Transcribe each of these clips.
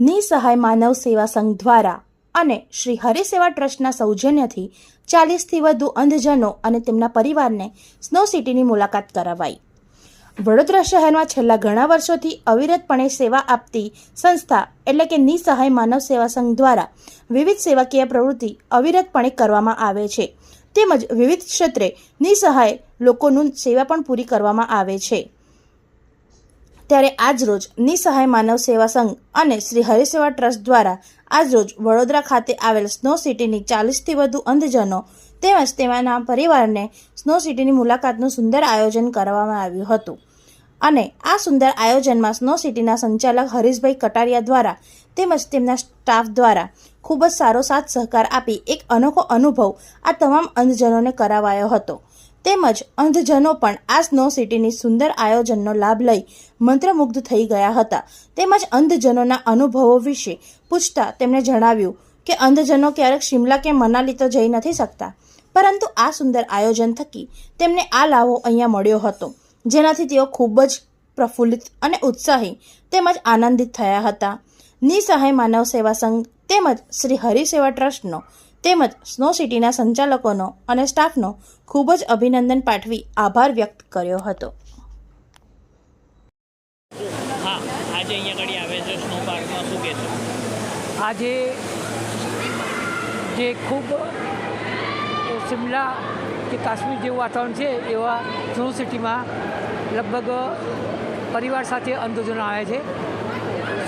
નિસહાય માનવ સેવા સંઘ દ્વારા અને શ્રી હરિસેવા ટ્રસ્ટના સૌજન્યથી ચાલીસથી વધુ અંધજનો અને તેમના પરિવારને સ્નો સિટીની મુલાકાત કરાવાઈ. વડોદરા શહેરમાં છેલ્લા ઘણા વર્ષોથી અવિરતપણે સેવા આપતી સંસ્થા એટલે કે નિસહાય માનવ સેવા સંઘ દ્વારા વિવિધ સેવાકીય પ્રવૃત્તિ અવિરતપણે કરવામાં આવે છે. તેમજ વિવિધ ક્ષેત્રે નિસહાય લોકોનું સેવા પણ પૂરી કરવામાં આવે છે. ત્યારે આજરોજ નિસહાય માનવ સેવા સંઘ અને શ્રી હરિસેવા ટ્રસ્ટ દ્વારા આજરોજ વડોદરા ખાતે આવેલ સ્નો સિટીની ચાલીસથી વધુ અંધજનો તેમજ તેમાંના પરિવારને સ્નો સિટીની મુલાકાતનું સુંદર આયોજન કરવામાં આવ્યું હતું. અને આ સુંદર આયોજનમાં સ્નો સિટીના સંચાલક હરીશભાઈ કટારિયા દ્વારા તેમજ તેમના સ્ટાફ દ્વારા ખૂબ જ સારો સાથ સહકાર આપી એક અનોખો અનુભવ આ તમામ અંધજનોને કરાવાયો હતો. તેમજ અંધજનો પણ આ સ્નો સિટીની સુંદર આયોજનનો લાભ લઈ મંત્રમુગ્ધ થઈ ગયા હતા. તેમજ અંધજનોના અનુભવો વિશે પૂછતા તેમણે જણાવ્યું કે અંધજનો ક્યારેક શિમલા કે મનાલી તો જઈ નથી શકતા, પરંતુ આ સુંદર આયોજન થકી તેમને આ લાભો અહીંયા મળ્યો હતો, જેનાથી તેઓ ખૂબ જ પ્રફુલ્લિત અને ઉત્સાહી તેમજ આનંદિત થયા હતા. નિસહાય માનવ સેવા સંઘ તેમજ શ્રી હરિસેવા ટ્રસ્ટનો તેમજ સ્નો સિટીના સંચાલકોનો અને સ્ટાફનો ખૂબ જ અભિનંદન પાઠવી આભાર વ્યક્ત કર્યો હતો. હા આજે અહીંયા આગળ આવે છે સ્નો પાર્કમાં શું કહેશો આજે જે ખૂબ શિમલા કે કાશ્મીર જેવું વાતાવરણ છે એવા સ્નો સિટીમાં લગભગ પરિવાર સાથે અંધજનો આવે છે.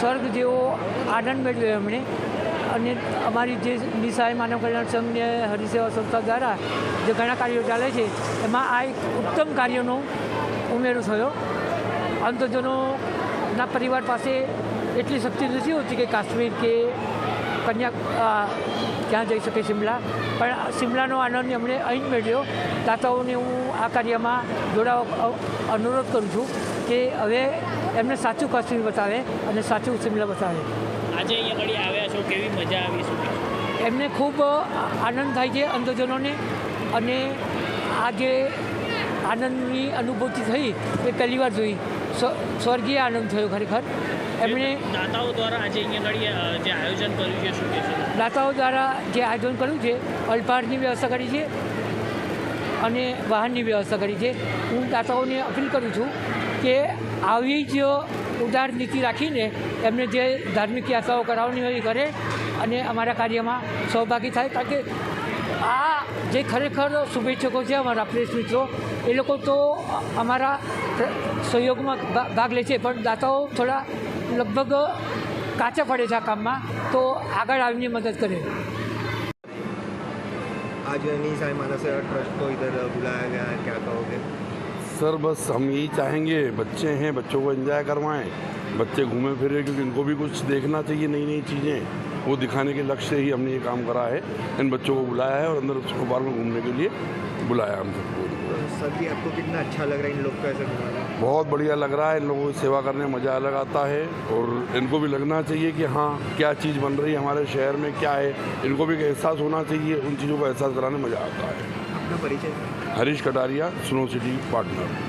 સ્વર્ગ જેવો આનંદ મેળવ્યો એમણે. અને અમારી જે નિસહાય માનવ કલ્યાણ સંઘ ને હરિસેવા સંસ્થા દ્વારા જે ઘણા કાર્યો ચાલે છે, એમાં આ એક ઉત્તમ કાર્યનો ઉમેરો થયો. અંધજનોના પરિવાર પાસે એટલી શક્તિ નથી હોતી કે કાશ્મીર કે કન્યા ક્યાં જઈ શકે શિમલા. પણ શિમલાનો આનંદ એમણે અહીં જ મેળવ્યો. દાતાઓને હું આ કાર્યમાં જોડાવા અનુરોધ કરું છું કે હવે એમને સાચું કાશ્મીર બતાવે અને સાચું શિમલા બતાવે. આજે અહીંયા આગળ આવ્યા છો કેવી મજા આવી શું એમને ખૂબ આનંદ થાય છે અંધજનોને અને આજે આનંદની અનુભૂતિ થઈ એ પહેલી વાર જોઈ. સ્વ- સ્વર્ગીય આનંદ થયો ખરેખર. એમણે દાતાઓ દ્વારા આજે અહીંયા જે આયોજન કર્યું છે શું દાતાઓ દ્વારા જે આયોજન કર્યું છે અલ્પાહારની વ્યવસ્થા કરી છે અને વાહનની વ્યવસ્થા કરી છે. હું દાતાઓને અપીલ કરું છું કે આવી જ ઉદાર નીતિ રાખીને એમને જે ધાર્મિક યાત્રાઓ કરાવવાની હોય એ કરે અને અમારા કાર્યમાં સહભાગી થાય કારણ કે આ જે ખરેખર શુભેચ્છકો છે અમારા પ્રેસ મિત્રો એ લોકો તો અમારા પ્ર- સહયોગમાં ભા- ભાગ લે છે પણ દાતાઓ થોડા લગભગ કાચા પડે છે આ કામમાં તો આગળ આવીને મદદ કરે आज निसाई मानव सेवा ट्रस्ट को इधर बुलाया गया है क्या कहोगे सर, बस हम यही चाहेंगे, बच्चे हैं, बच्चों को एंजॉय करवाएँ। बच्चे घूमें, फिरें, क्योंकि इनको भी कुछ देखना चाहिए नई नई चीज़ें। वो दिखाने के लक्ष्य से ही हमने ये काम करा है। इन बच्चों को बुलाया है और अंदर उसको पार्क में घूमने के लिए बुलाया हम सबको सर जी आपको कितना अच्छा लग रहा है इन लोग का ऐसा घुमाना? बहुत बढ़िया लग रहा है इन लोगों की सेवा करने में मज़ा अलग आता है और इनको भी लगना चाहिए कि हाँ क्या चीज़ बन रही है हमारे शहर में क्या है। इनको भी एहसास होना चाहिए उन चीज़ों का एहसास कराने में मज़ा आता है। अपना परिचय? Harish Kataria snow city partner